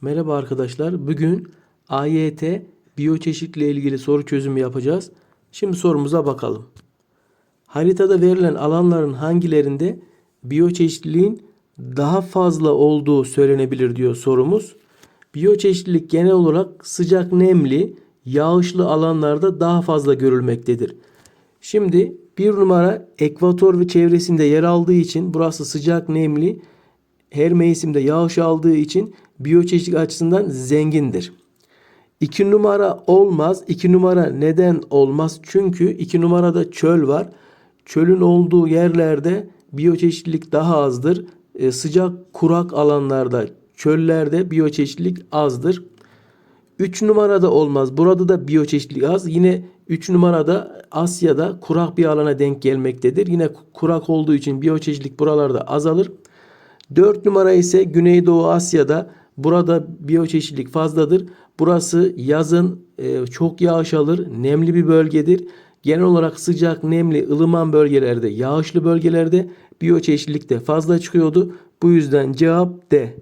Merhaba arkadaşlar. Bugün AYT biyoçeşitlilikle ilgili soru çözümü yapacağız. Şimdi sorumuza bakalım. Haritada verilen alanların hangilerinde biyoçeşitliliğin daha fazla olduğu söylenebilir diyor sorumuz. Biyoçeşitlilik genel olarak sıcak nemli, yağışlı alanlarda daha fazla görülmektedir. Şimdi bir numara ekvator ve çevresinde yer aldığı için burası sıcak nemli, her mevsimde yağış aldığı için biyoçeşitlilik açısından zengindir. 2 numara olmaz. 2 numara neden olmaz? Çünkü 2 numarada çöl var. Çölün olduğu yerlerde biyoçeşitlilik daha azdır. E, sıcak kurak alanlarda, çöllerde biyoçeşitlilik azdır. 3 numarada olmaz. Burada da biyoçeşitlilik az. Yine 3 numarada Asya'da kurak bir alana denk gelmektedir. Yine kurak olduğu için biyoçeşitlilik buralarda azalır. 4 numara ise Güneydoğu Asya'da burada biyoçeşitlilik fazladır. Burası yazın e, çok yağış alır, nemli bir bölgedir. Genel olarak sıcak, nemli, ılıman bölgelerde, yağışlı bölgelerde biyoçeşitlilik de fazla çıkıyordu. Bu yüzden cevap D.